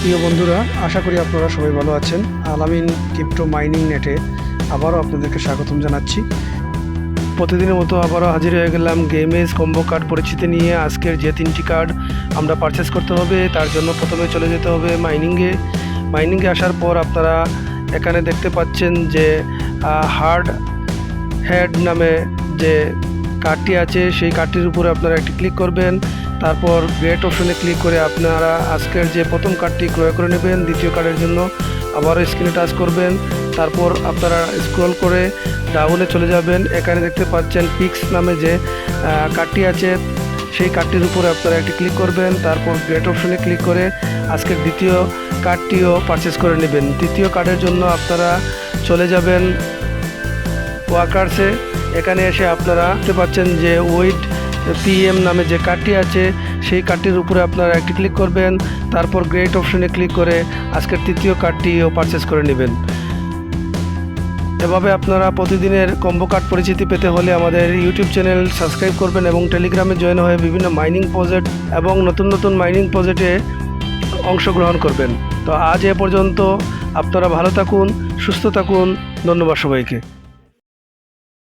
প্রিয় বন্ধুরা, আশা করি আপনারা সবাই ভালো আছেন। আলামিন ক্রিপ্টো মাইনিং নেটে আবারও আপনাদেরকে স্বাগতম জানাচ্ছি। প্রতিদিনের মতো আবারও হাজির হয়ে গেলাম গেমেজ কম্বো কার্ড পরিচিতি নিয়ে। আজকের যে তিনটি কার্ড আমরা পারচেস করতে হবে, তার জন্য প্রথমে চলে যেতে হবে মাইনিংয়ে মাইনিংয়ে আসার পর আপনারা এখানে দেখতে পাচ্ছেন যে হার্ড হেড নামে যে কার্ডটি আছে, সেই কার্ডটির উপরে আপনারা একটি ক্লিক করবেন। তারপর গ্রেট অপশনে ক্লিক করে আপনারা আজকের যে প্রথম কার্ডটি ক্রয় করে নেবেন, দ্বিতীয় কার্ডের জন্য আবারও স্ক্রিনে টাচ করবেন। তারপর আপনারা স্ক্রল করে ডাউনে চলে যাবেন। এখানে দেখতে পাচ্ছেন পিক্স নামে যে কার্ডটি আছে, সেই কার্ডটির উপরে আপনারা একটি ক্লিক করবেন। তারপর গ্রেট অপশনে ক্লিক করে আজকের দ্বিতীয় কার্ডটিও পারচেস করে নেবেন। তৃতীয় কার্ডের জন্য আপনারা চলে যাবেন ওয়ার্কার্সে এখানে এসে আপনারা দেখতে পাচ্ছেন যে ওয়েট পিএম নামে যে কার্ডটি আছে, সেই কার্ডটির উপরে আপনারা একটি ক্লিক করবেন, তারপর গ্রেট অপশনে ক্লিক করে আজকের তৃতীয় কার্ডটিও পারচেস করে নেবেন। এভাবে আপনারা প্রতিদিনের কম্বো কার্ড পরিচিতি পেতে হলে আমাদের ইউটিউব চ্যানেল সাবস্ক্রাইব করবেন এবং টেলিগ্রামে জয়েন হয়ে বিভিন্ন মাইনিং প্রজেক্ট এবং নতুন নতুন মাইনিং প্রজেক্টে অংশগ্রহণ করবেন। তো আজ এ পর্যন্ত আপনারা ভালো থাকুন, সুস্থ থাকুন, ধন্যবাদ সবাইকে।